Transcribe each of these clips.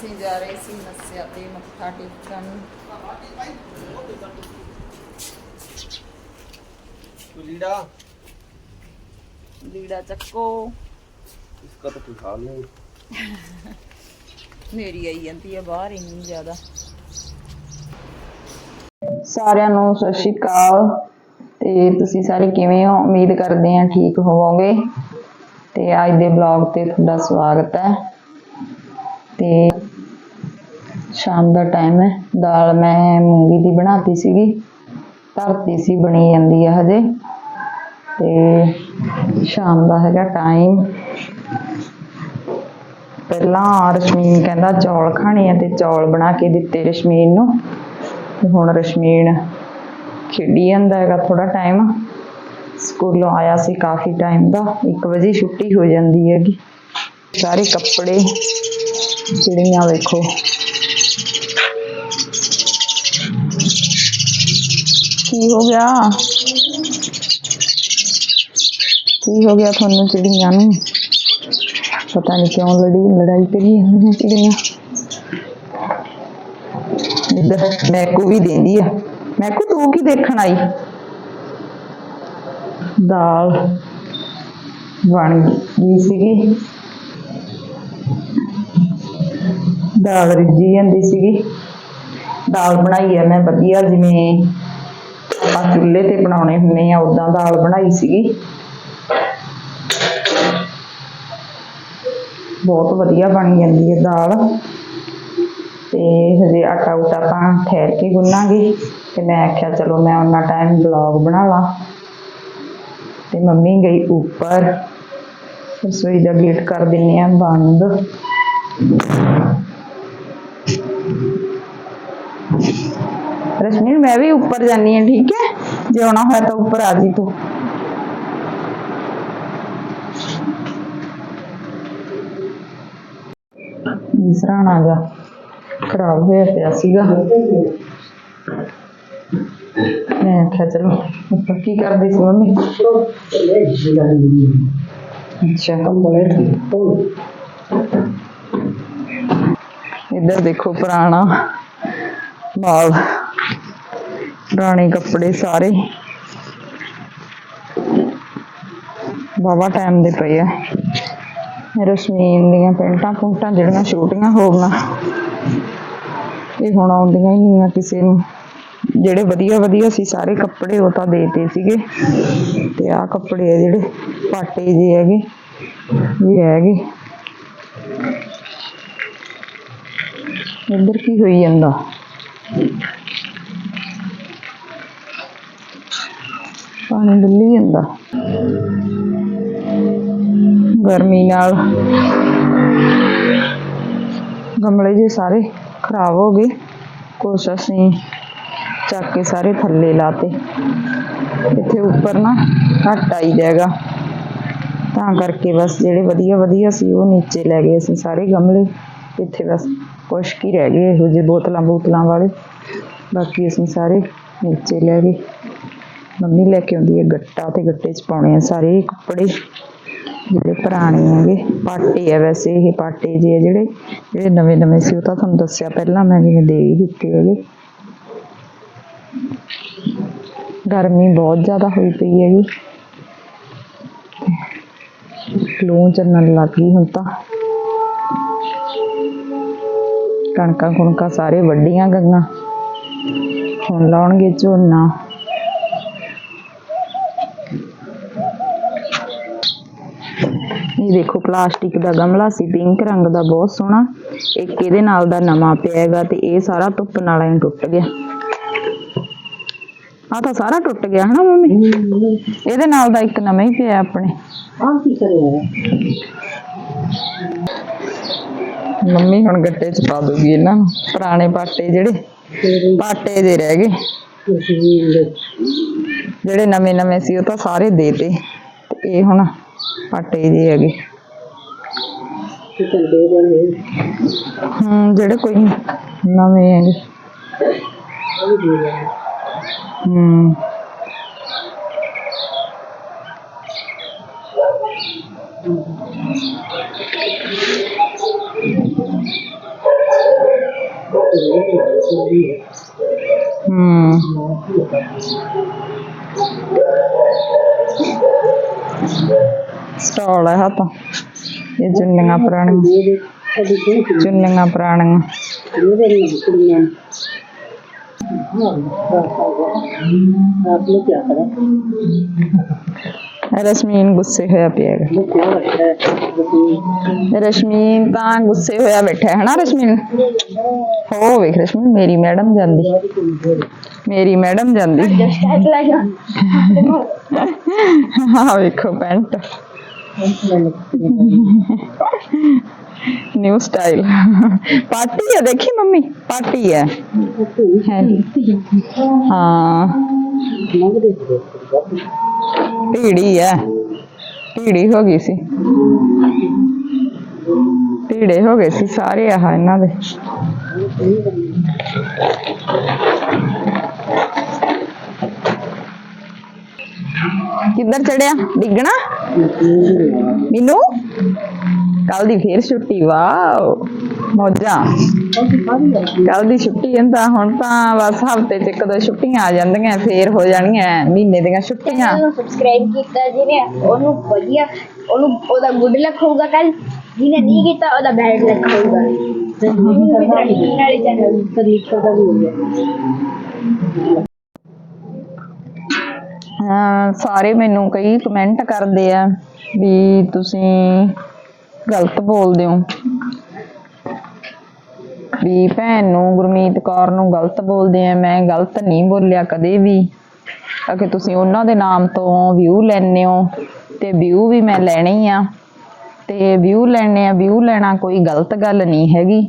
ਅਸੀਂ ਜਾ ਰਹੇ ਸੀ ਮੱਸਿਆ ਤੇ ਮੱਥਾ ਟੇਕਣ। ਲੀੜਾ? ਲੀੜਾ ਚੱਕੋ। ਇਸਕਾ ਤਾਂ ਕੋਈ ਹਾਲ ਨਹੀਂ। ਮੇਰੀ ਆਈ ਜਾਂਦੀ ਹੈ ਬਾਹਰ ਇੰਨੀ ਜ਼ਿਆਦਾ। ਸਾਰਿਆਂ ਨੂੰ ਸਤਿ ਸ਼੍ਰੀ ਅਕਾਲ। ਤੇ ਤੁਸੀਂ ਸਾਰੇ ਕਿਵੇਂ ਹੋ? ਉਮੀਦ ਕਰਦੇ ਆ ਠੀਕ ਹੋਵੋਗੇ। ਤੇ ਅੱਜ ਦੇ ਬਲੌਗ ਤੇ ਤੁਹਾਡਾ ਸਵਾਗਤ ਹੈ। ਤੇ ਸ਼ਾਮ ਦਾ ਟਾਈਮ ਹੈ। ਦਾਲ ਮੈਂ ਮੂੰਗੀ ਦੀ ਬਣਾਤੀ ਸੀਗੀ। ਧਰਤੀ ਸੀ, ਬਣੀ ਜਾਂਦੀ ਹੈ ਹਜੇ। ਤੇ ਸ਼ਾਮ ਦਾ ਹੈਗਾ ਟਾਈਮ ਪਹਿਲਾਂ ਰਸ਼ਮੀਨ ਕਹਿੰਦਾ ਚੌਲ ਖਾਣੇ ਆ ਤੇ ਚੌਲ ਬਣਾ ਕੇ ਦਿੱਤੇ ਰਸ਼ਮੀਨ ਨੂੰ। ਤੇ ਹੁਣ ਰਸ਼ਮੀਨ ਖੇਡੀ ਜਾਂਦਾ ਹੈਗਾ ਥੋੜਾ ਟਾਈਮ ਸਕੂਲੋਂ ਆਇਆ ਸੀ ਕਾਫੀ ਟਾਈਮ ਦਾ। 1 ਵਜੇ ਛੁੱਟੀ ਹੋ ਜਾਂਦੀ ਹੈਗੀ। ਸਾਰੇ ਕੱਪੜੇ, ਚਿੜੀਆਂ ਵੇਖੋ। ਕੀ ਹੋ ਗਿਆ ਕੀ ਹੋ ਗਿਆ ਤੁਹਾਨੂੰ ਚਿੜੀਆਂ ਨੂੰ ਪਤਾ ਨਹੀਂ ਕਿਉਂ ਲੜੀ ਲੜਾਈ ਕਰੀ ਜਾਂਦੀਆਂ ਚਿੜੀਆਂ ਇੱਧਰ ਮੈਕੂ ਵੀ ਦਿੰਦੀ ਆ ਮੈਕੂ ਤੂੰ ਕੀ ਦੇਖਣ ਆਈ ਦਾਲ ਬਣ ਗਈ ਸੀਗੀ ਦਾਲ ਰਿੱਝੀ ਜਾਂਦੀ ਸੀਗੀ ਦਾਲ ਬਣਾਈ ਆ ਮੈਂ ਵਧੀਆ ਜਿਵੇਂ ਆਪਾਂ ਚੁੱਲ੍ਹੇ ਤੇ ਬਣਾਉਣੇ ਹੁੰਦੇ ਆ ਉਦਾਂ ਦਾਲ ਬਣਾਈ ਸੀਗੀ। ਬਹੁਤ ਵਧੀਆ ਬਣ ਜਾਂਦੀ ਹੈ ਦਾਲ। ਤੇ ਹਜੇ ਆਟਾ ਉਟਾ ਆਪਾਂ ਠਹਿਰ ਕੇ ਗੁੰਨਾਂਗੇ। ਤੇ ਮੈਂ ਆਖਿਆ, ਚਲੋ ਮੈਂ ਉਹਨਾਂ ਟਾਈਮ ਵਲੌਗ ਬਣਾ ਲਾਂ। ਤੇ ਮੰਮੀ ਗਈ ਉੱਪਰ। ਰਸੋਈ ਦਾ ਗੇਟ ਕਰ ਦਿੰਨੇ ਆ ਬੰਦ। ਰਸ਼ਮੀ ਮੈਂ ਵੀ ਉੱਪਰ ਜਾਨੀ ਆ ਠੀਕ ਹੈ? ਜੇ ਆਉਣਾ ਹੋਇਆ ਤਾਂ ਉੱਪਰ ਆ ਜੀ ਤੂੰ। ਸਰਾਣਾ ਗਾ ਖਰਾਬ ਹੋਇਆ ਪਿਆ ਸੀਗਾ। ਮੈਂ ਆਖਿਆ, ਚਲੋ, ਉੱਪਰ ਕੀ ਕਰਦੀ ਸੀ ਮੰਮੀ? ਅੱਛਾ। ਇੱਧਰ ਦੇਖੋ ਪੁਰਾਣਾ ਮਾਲ ਪੁਰਾਣੇ ਕੱਪੜੇ ਸਾਰੇ। ਬਾਬਾ ਟਾਈਮ ਦੇ ਪਏ ਆ। ਰਸ਼ਮੀਨ ਦੀਆਂ ਪੈਂਟਾਂ ਪੁੰਟਾਂ ਜਿਹੜੀਆਂ ਛੋਟੀਆਂ ਹੋ ਗਈਆਂ ਇਹ ਹੁਣ ਆਉਂਦੀਆਂ ਹੀ ਨਹੀਂ ਆ ਕਿਸੇ ਨੂੰ। ਜਿਹੜੇ ਵਧੀਆ ਵਧੀਆ ਸੀ, ਸਾਰੇ ਕੱਪੜੇ ਉਹ ਤਾਂ ਦੇਤੇ ਸੀਗੇ। ਤੇ ਆਹ ਕੱਪੜੇ ਆ ਜਿਹੜੇ ਪਾਟੇ ਜੇ ਹੈਗੇ, ਇਹ ਹੈਗੇ ਇੱਧਰ ਕੀ ਹੋਈ ਜਾਂਦਾ? ਪਾਣੀ ਡੁੱਲੀ ਜਾਂਦਾ। ਗਰਮੀ ਨਾਲ ਗਮਲੇ ਜੇ ਸਾਰੇ ਖਰਾਬ ਹੋ ਗਏ, ਕੁਛ ਅਸੀਂ ਚੱਕ ਕੇ ਸਾਰੇ ਥੱਲੇ ਲਾਤੇ। ਇੱਥੇ ਉੱਪਰ ਨਾ ਘੱਟ ਆਈ ਜਾਏਗਾ ਤਾਂ ਕਰਕੇ ਬਸ ਜਿਹੜੇ ਵਧੀਆ ਵਧੀਆ ਸੀ, ਉਹ ਨੀਚੇ ਲੈ ਗਏ ਅਸੀਂ ਸਾਰੇ ਗਮਲੇ। ਇੱਥੇ ਬਸ ਕੁਛ ਕੀ ਰਹਿ ਗਏ ਇਹੋ ਜਿਹੇ ਬੋਤਲਾਂ ਬੋਤਲਾਂ ਵਾਲੇ। ਬਾਕੀ ਅਸੀਂ ਸਾਰੇ ਨੀਚੇ ਲੈ ਗਏ। ਮੰਮੀ ਲੈ ਕੇ ਆਉਂਦੀ ਹੈ ਗੱਟਾ ਤੇ ਗੱਟੇ 'ਚ ਪਾਉਣੇ ਆ ਸਾਰੇ ਕੱਪੜੇ। ਜਿਹੜੇ ਪੁਰਾਣੇ ਹੈਗੇ, ਪਾਟੇ ਆ ਵੈਸੇ ਇਹ ਪਾਟੇ ਜੇ ਆ ਜਿਹੜੇ ਜਿਹੜੇ ਨਵੇਂ ਨਵੇਂ ਸੀ, ਉਹ ਤਾਂ ਤੁਹਾਨੂੰ ਦੱਸਿਆ ਪਹਿਲਾਂ ਮੈਂ ਜਿਵੇਂ ਦੇ ਹੀ ਦਿੱਤੇ ਹੈਗੇ। ਗਰਮੀ ਬਹੁਤ ਜ਼ਿਆਦਾ ਹੋਈ ਪਈ ਹੈਗੀ। ਲੂਣ ਚੱਲਣ ਲੱਗ ਗਈ ਹੁਣ ਤਾਂ। ਕਣਕਾਂ ਕੁਣਕਾਂ ਸਾਰੇ ਵੱਡੀਆਂ ਗਈਆਂ। ਹੁਣ ਲਾਉਣਗੇ ਝੋਨਾ। ਇਹ ਦੇਖੋ ਪਲਾਸਟਿਕ ਦਾ ਗਮਲਾ ਸੀ ਪਿੰਕ ਰੰਗ ਦਾ ਬਹੁਤ ਸੋਹਣਾ। ਇੱਕ ਇਹਦੇ ਨਾਲ ਦਾ ਨਵਾਂ ਪਿਆ ਹੈਗਾ ਤੇ ਇਹ ਸਾਰਾ ਧੁੱਪ ਨਾਲ ਐਂ ਟੁੱਟ ਗਿਆ। ਆ ਤਾਂ ਸਾਰਾ ਟੁੱਟ ਗਿਆ ਹਨਾ ਮੰਮੀ? ਇਹਦੇ ਨਾਲ ਦਾ ਇੱਕ ਨਵਾਂ ਹੀ ਪਿਆ ਆਪਣੇ। ਆ ਕੀ ਕਰਿਆ ਮੰਮੀ ਹੁਣ ਗੱਟੇ ਚ ਪਾ ਦੂਗੀ ਇਹਨਾਂ ਨੂੰ ਪੁਰਾਣੇ ਪਾਟੇ ਜਿਹੜੇ ਪਾਟੇ ਦੇ ਰਹਿ ਗਏ। ਜਿਹੜੇ ਨਵੇਂ ਨਵੇਂ ਸੀ ਉਹ ਤਾਂ ਸਾਰੇ ਦੇਤੇ ਤੇ ਇਹ ਹੁਣ ਪਾਟੇ ਜਿਹੇ ਹੈਗੇ। ਤੇ ਦੇ ਦੇਣੇ ਹੂੰ ਜਿਹੜੇ ਕੋਈ ਨਵੇਂ ਹੈਗੇ। ਉਹ ਵੀ ਦੇ ਦੇਣੇ ਹੂੰ ਹੂੰ ਸਟਾਲ ਹੈ ਤਾਂ ਇਹ ਚੁੰਨੀਆਂ ਪੁਰਾਣੀਆਂ। ਚੁੰਨੀਆਂ ਪੁਰਾਣੀਆਂ। ਨੂੰ ਰਸ਼ਮੀਨ ਗੁੱਸੇ ਹੋਇਆ ਪਿਆ ਹੈ ਰਸ਼ਮੀਨ ਤਾਂ ਗੁੱਸੇ ਹੋਇਆ ਬੈਠਾ ਹੈ ਹਨਾ ਰਸ਼ਮੀਨ? ਹੋ ਵੇਖ ਰਸ਼ਮੀਨ ਮੇਰੀ ਮੈਡਮ ਜਾਂਦੀ। ਮੇਰੀ ਮੈਡਮ ਜਾਂਦੀ। ਹਾਂ ਵੇਖੋ ਪੈਂਟ। ਨਿਊ ਸਟਾਈਲ ਪਾਰਟੀ ਹੈ ਦੇਖੀ ਮੰਮੀ ਪਾਰਟੀ ਹੈ ਹੈ ਹਾਂ ਮੰਗਦੇ ਸੀ ਢੀੜੀ ਹੈ ਢੀੜੀ ਹੋ ਗਈ ਸੀ ਢੀੜੇ ਹੋ ਗਏ ਸੀ ਸਾਰੇ ਆਹ ਇਹਨਾਂ ਦੇ ਕਿੱਧਰ ਚੜਿਆ ਡਿੱਗਣਾ ਮੀਨੂ ਕੱਲ ਦੀ ਫੇਰ ਛੁੱਟੀ ਵਾਓ ਮੌਜਾਂ ਕੱਲ ਦੀ ਛੁੱਟੀ ਹੈ ਤਾਂ ਹੁਣ ਤਾਂ ਬਸ ਹਫ਼ਤੇ ਚ ਇੱਕ ਦੋ ਛੁੱਟੀਆਂ ਆ ਜਾਂਦੀਆਂ ਫੇਰ ਹੋ ਜਾਣੀਆਂ ਮਹੀਨੇ ਦੀਆਂ ਛੁੱਟੀਆਂ ਸਬਸਕ੍ਰਾਈਬ ਕੀਤਾ ਜਿਹਨੇ ਉਹਨੂੰ ਵਧੀਆ ਉਹਨੂੰ ਉਹਦਾ ਗੁੱਡ ਲੱਕ ਹੋਊਗਾ ਕੱਲ ਜਿਹਨੇ ਨਹੀਂ ਕੀਤਾ ਉਹਦਾ ਬੈਡ ਲੱਕ ਹੋਊਗਾ ਨਾਲੇ ਚੈਨਲ ਤਰੀਕਾ ਦਾ ਵੀ ਹੋ ਗਿਆ ਸਾਰੇ ਮੈਨੂੰ ਕਈ ਕਮੈਂਟ ਕਰਦੇ ਆ ਵੀ ਤੁਸੀਂ ਗਲਤ ਬੋਲਦੇ ਹੋ। ਵੀ ਭੈਣ ਨੂੰ ਗੁਰਮੀਤ ਕੌਰ ਨੂੰ ਗਲਤ ਬੋਲਦੇ ਆ, ਮੈਂ ਗਲਤ ਨਹੀਂ ਬੋਲਿਆ ਕਦੇ ਵੀ। ਕਿ ਤੁਸੀਂ ਉਹਨਾਂ ਦੇ ਨਾਮ ਤੋਂ ਵਿਊ ਲੈਣੇ ਹੋ ਤੇ ਵਿਊ ਵੀ ਮੈਂ ਲੈਣੇ ਹੀ ਆ। ਤੇ ਵਿਊ ਲੈਣੇ ਆ ਵਿਊ ਲੈਣਾ ਕੋਈ ਗਲਤ ਗੱਲ ਨਹੀਂ ਹੈਗੀ।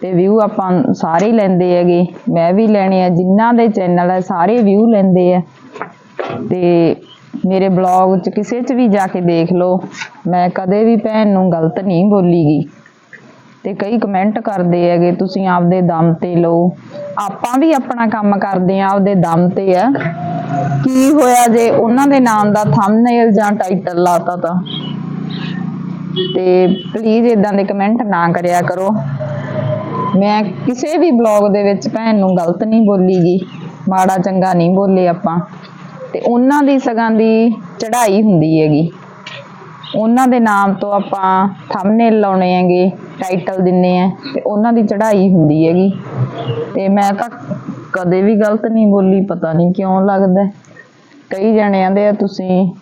ਤੇ ਵਿਊ ਆਪਾਂ ਸਾਰੇ ਲੈਂਦੇ ਹੈਗੇ, ਮੈਂ ਵੀ ਲੈਣੇ ਆ, ਜਿਨ੍ਹਾਂ ਦੇ ਚੈਨਲ ਹੈ ਸਾਰੇ ਵਿਊ ਲੈਂਦੇ ਆ। ਤੇ ਮੇਰੇ ਬਲੌਗ 'ਚ ਕਿਸੇ 'ਚ ਵੀ ਜਾ ਕੇ ਦੇਖ ਲਓ। ਮੈਂ ਕਦੇ ਵੀ ਭੈਣ ਨੂੰ ਗਲਤ ਨਹੀਂ ਬੋਲੀਗੀ। ਤੇ ਕਈ ਕਮੈਂਟ ਕਰਦੇ ਹੈਗੇ, ਤੁਸੀਂ ਆਪਦੇ ਦਮ ਤੇ ਲਓ। ਆਪਾਂ ਵੀ ਆਪਣਾ ਕੰਮ ਕਰਦੇ ਆ ਆਪਦੇ ਦਮ ਤੇ ਆ। ਕੀ ਹੋਇਆ ਜੇ ਉਹਨਾਂ ਦੇ ਨਾਮ ਦਾ ਥੰਬਨੇਲ ਜਾਂ ਟਾਈਟਲ ਲਾਤਾ ਤਾਂ? ਤੇ ਪਲੀਜ਼ ਇਦਾਂ ਦੇ ਕਮੈਂਟ ਨਾ ਕਰਿਆ ਕਰੋ। ਮੈਂ ਕਿਸੇ ਵੀ ਬਲੌਗ ਦੇ ਵਿੱਚ ਭੈਣ ਨੂੰ ਗਲਤ ਨਹੀਂ ਬੋਲੀ ਬੋਲੀਗੀ। ਮਾੜਾ ਚੰਗਾ ਨਹੀਂ ਬੋਲੇ ਆਪਾਂ। ਤੇ ਉਹਨਾਂ ਦੀ ਸਗਾਂ ਦੀ ਚੜ੍ਹਾਈ ਹੁੰਦੀ ਹੈਗੀ। ਉਹਨਾਂ ਦੇ ਨਾਮ ਤੋਂ ਆਪਾਂ ਥੰਬਨੇਲ ਲਾਉਣੇ ਹੈਗੇ ਟਾਈਟਲ ਦਿੰਨੇ ਆ, ਤੇ ਉਹਨਾਂ ਦੀ ਚੜ੍ਹਾਈ ਹੁੰਦੀ ਹੈਗੀ। ਤੇ ਮੈਂ ਤਾਂ ਕਦੇ ਵੀ ਗਲਤ ਨਹੀਂ ਬੋਲੀ, ਪਤਾ ਨਹੀਂ ਕਿਉਂ ਲੱਗਦਾ ਕਈ ਜਣੇ ਆਂਦੇ ਆ, ਤੁਸੀਂ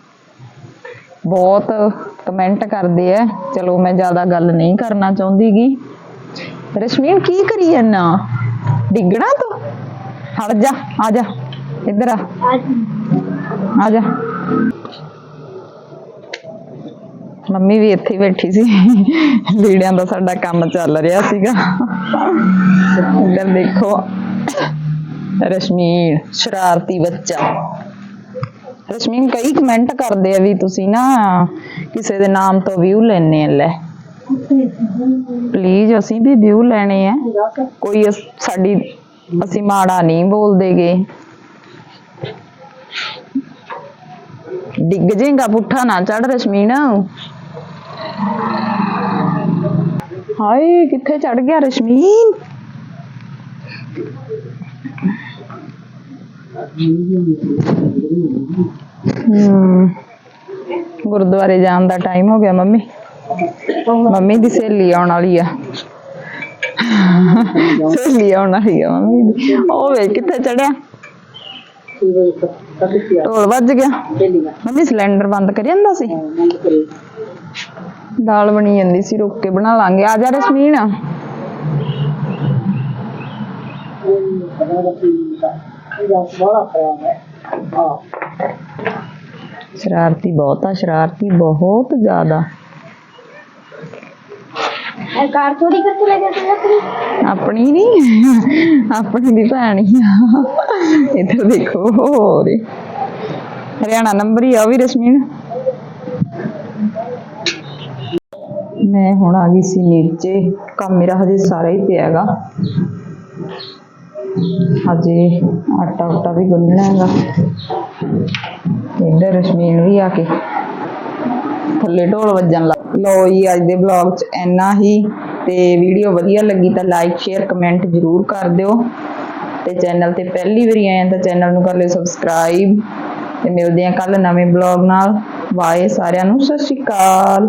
ਬਹੁਤ ਕਮੈਂਟ ਕਰਦੇ ਆ। ਚਲੋ, ਮੈਂ ਜ਼ਿਆਦਾ ਗੱਲ ਨਹੀਂ ਕਰਨਾ ਚਾਹੁੰਦੀਗੀ। ਰਸ਼ਮੀਨ, ਕੀ ਕਰੀ ਜਾਂਦਾ ਡਿੱਗਣਾ ਤੂੰ? ਹਟ ਜਾ, ਆ ਜਾ। ਇੱਧਰ ਆ ਆ ਜਾ ਮੰਮੀ ਵੀ ਇੱਥੇ ਹੀ ਬੈਠੀ ਸੀ ਲੀੜਿਆਂ ਦਾ ਸਾਡਾ ਕੰਮ ਚੱਲ ਰਿਹਾ ਸੀਗਾ ਇੱਧਰ ਦੇਖੋ ਰਸ਼ਮੀਨ ਸ਼ਰਾਰਤੀ ਬੱਚਾ ਰਸ਼ਮੀਨ ਕਈ ਕਮੈਂਟ ਕਰਦੇ ਆ ਵੀ ਤੁਸੀਂ ਨਾ ਕਿਸੇ ਦੇ ਨਾਮ ਤੋਂ ਵਿਊ ਲੈਣੇ ਆ ਲੈ ਪਲੀਜ਼ ਅਸੀਂ ਵੀ ਵਿਊ ਲੈਣੇ ਆ ਕੋਈ ਅਸ- ਸਾਡੀ ਅਸੀਂ ਮਾੜਾ ਨਹੀਂ ਬੋਲਦੇਗੇ ਡਿੱਗ ਜੇਗਾ ਪੁੱਠਾ ਨਾ ਚੜ ਰਸ਼ਮੀਨ। ਹਾਏ, ਕਿੱਥੇ ਚੜ ਗਿਆ ਰਸ਼ਮੀਨ? ਹਮ ਗੁਰਦੁਆਰੇ ਜਾਣ ਦਾ ਟਾਈਮ ਹੋ ਗਿਆ, ਮੰਮੀ। ਮੰਮੀ ਦੀ ਸਹੇਲੀ ਆਉਣ ਵਾਲੀ ਆ। ਸਹੇਲੀ ਆਉਣ ਵਾਲੀ ਆ, ਮੰਮੀ ਦੀ। ਉਹ ਵੇ ਕਿੱਥੇ ਚੜਿਆ ਢੋਲ ਵੱਜ ਗਿਆ। ਮੰਮੀ ਸਿਲੰਡਰ ਬੰਦ ਕਰੀ ਜਾਂਦਾ ਸੀ? ਦਾਲ ਬਣੀ ਜਾਂਦੀ ਸੀ ਰੁੱਕ ਕੇ ਬਣਾ ਲਾਂਗੇ। ਆ ਜਾ ਰਸ਼ਮੀਨ। ਸ਼ਰਾਰਤੀ ਬਹੁਤ ਆ ਸ਼ਰਾਰਤੀ ਬਹੁਤ ਜ਼ਿਆਦਾ। ਕਾਰ ਚੋਰੀ ਕਰਕੇ ਲੈ ਜਾਂਦੇ ਲੱਕੜੀ ਆਪਣੀ ਨਹੀਂ ਆਪਣੀ ਦੀ ਭੈਣ ਹੀ ਆ। ਇੱਧਰ ਦੇਖੋ, ਹੋਰ ਹਰਿਆਣਾ ਨੰਬਰ ਹੀ ਆ ਵੀ ਰਸ਼ਮੀਨ। ਮੈਂ ਹੁਣ ਆ ਗਈ ਸੀ ਨੀਚੇ, ਕੰਮ ਮੇਰਾ ਹਜੇ ਸਾਰਾ ਹੀ ਪਿਆ ਹੈਗਾ। ਹਜੇ ਆਟਾ ਉਟਾ ਵੀ ਗੁੰਨਣਾ ਹੈਗਾ। ਇੱਧਰ ਰਸ਼ਮੀਨ ਵੀ ਆ ਕੇ ਥੱਲੇ ਢੋਲ ਵੱਜਣ ਲੱਗ ਲੋ ਜੀ, ਅੱਜ ਦੇ ਬਲੌਗ 'ਚ ਇੰਨਾ ਹੀ। ਤੇ ਵੀਡੀਓ ਵਧੀਆ ਲੱਗੀ ਤਾਂ ਲਾਈਕ ਸ਼ੇਅਰ ਕਮੈਂਟ ਜ਼ਰੂਰ ਕਰ ਦਿਓ। ਤੇ ਚੈਨਲ ਤੇ ਪਹਿਲੀ ਵਾਰੀ ਆਏ ਆ ਤਾਂ ਚੈਨਲ ਨੂੰ ਕਰ ਲਿਓ ਸਬਸਕ੍ਰਾਈਬ ਤੇ ਮਿਲਦੇ ਆ ਕੱਲ ਨਵੇਂ ਬਲੌਗ ਨਾਲ। ਬਾਏ ਸਾਰਿਆਂ ਨੂੰ, ਸਤਿ ਸ਼੍ਰੀ ਅਕਾਲ।